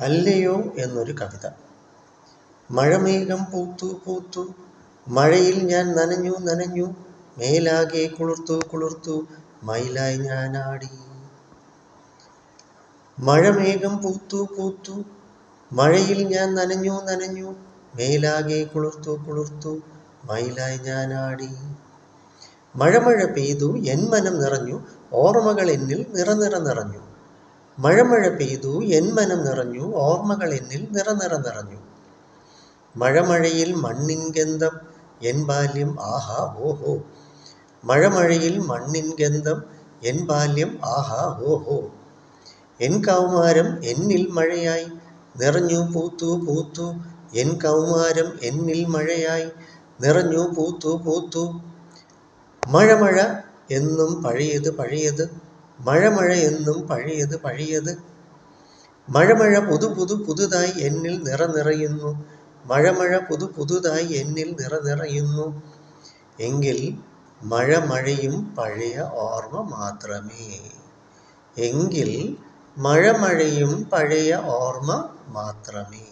അല്ലയോ എന്നൊരു കവിത. മഴമേഘം പൂത്തു പൂത്തു മഴയിൽ ഞാൻ നനഞ്ഞു നനഞ്ഞു മേലാകെ കുളിർത്തു കുളിർത്തു മയിലായി ആടി മഴമേഘം പൂത്തു പൂത്തു മഴയിൽ ഞാൻ നനഞ്ഞു നനഞ്ഞു മേലാകെ കുളിർത്തു കുളിർത്തു മയിലായി ആടി മഴമഴ പെയ്തു എൻ മനം നിറഞ്ഞു ഓർമ്മകൾ എന്നിൽ നിറനിറ നിറഞ്ഞു. മഴമഴ പെയ്തു എൻ മനം നിറഞ്ഞു ഓർമ്മകൾ എന്നിൽ നിറനിറ നിറഞ്ഞു. മഴമഴയിൽ മണ്ണിൻ ഗന്ധം എൻ ബാല്യം ആഹാ ഓഹോ. മഴമഴയിൽ മണ്ണിൻ ഗന്ധം എൻ ബാല്യം ആഹാ ഓഹോ. എൻ കൗമാരം എന്നിൽ മഴയായി നിറഞ്ഞു പൂത്തു പൂത്തു. എൻ കൗമാരം എന്നിൽ മഴയായി നിറഞ്ഞു പൂത്തു പൂത്തു. മഴമഴ മഴ എന്നും പഴയത് പഴയത്. മഴ മഴ എന്നും പഴയത് പഴയത്. മഴ മഴ പുതു പുതു പുതുതായി എന്നിൽ നിറ നിറയുന്നു മഴ മഴ പുതു പുതുതായി എന്നിൽ നിറ എങ്കിൽ മഴ മഴയും പഴയ ഓർമ്മ മാത്രമേ. എങ്കിൽ മഴ മഴയും പഴയ ഓർമ്മ മാത്രമേ.